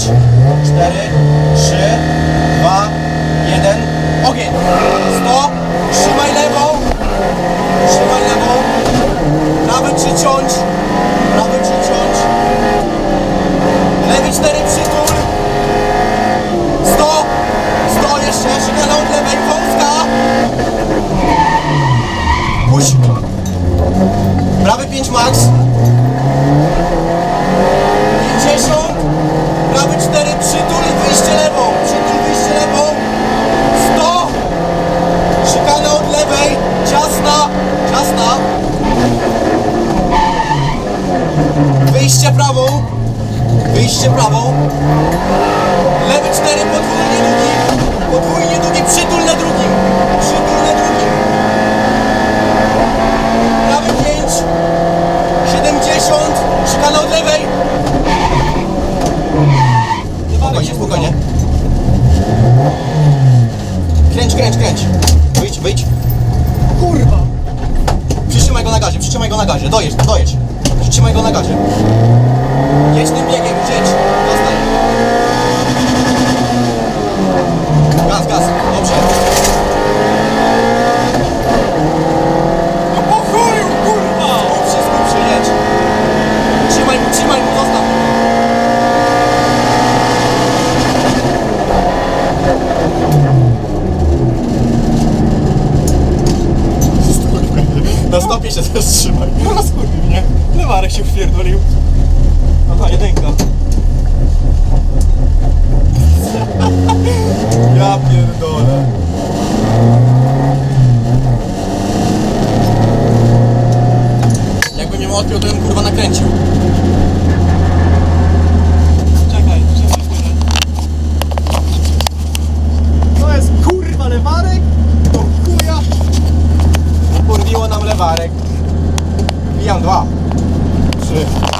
4, 3, 2, 1. Ogień. 100. Trzymaj lewą. Trzymaj lewą. Prawy przyciąć. Prawy przyciąć. Lewy 4 przytul. 100. 100 jeszcze. Od lewej. Wąska. Puść. Prawy 5 max. 50. Prawy 4 przytul i wyjście lewą. Przytul wyjście lewą. 100. Szykana od lewej. Ciasna. Ciasna. Wyjście prawą. Wyjście prawą. Lewy 4 podwójnie długi. Podwójnie długi. Przytul na drugim. Przytul na drugim. Prawy 5. 70. Szykana od lewej. Spokojnie, spokojnie. Kręć, kręć, kręć. Wyjdź, wyjdź. Kurwa. Przytrzymaj go na gazie, przytrzymaj go na gazie. Dojedź, dojedź. Przytrzymaj go na gazie. Jedź tym biegiem, jedź. Zostań. Gaz, gaz. Dobrze. No po chuju, kurwa! Skup się, skup się, jedź. Trzymaj mu, trzymaj mu, zostaw. Na stopie się też trzymaj. No na skurwy Lewarek się wpierdolił. Aha, jedynka. Ja pierdolę. Jakby mnie odpiął, to bym kurwa nakręcił. Czekaj, czekaj, czekaj. To jest kurwa lewarek? To chuja. Porwiło nam lewarek. Wbijam dwa. Yeah.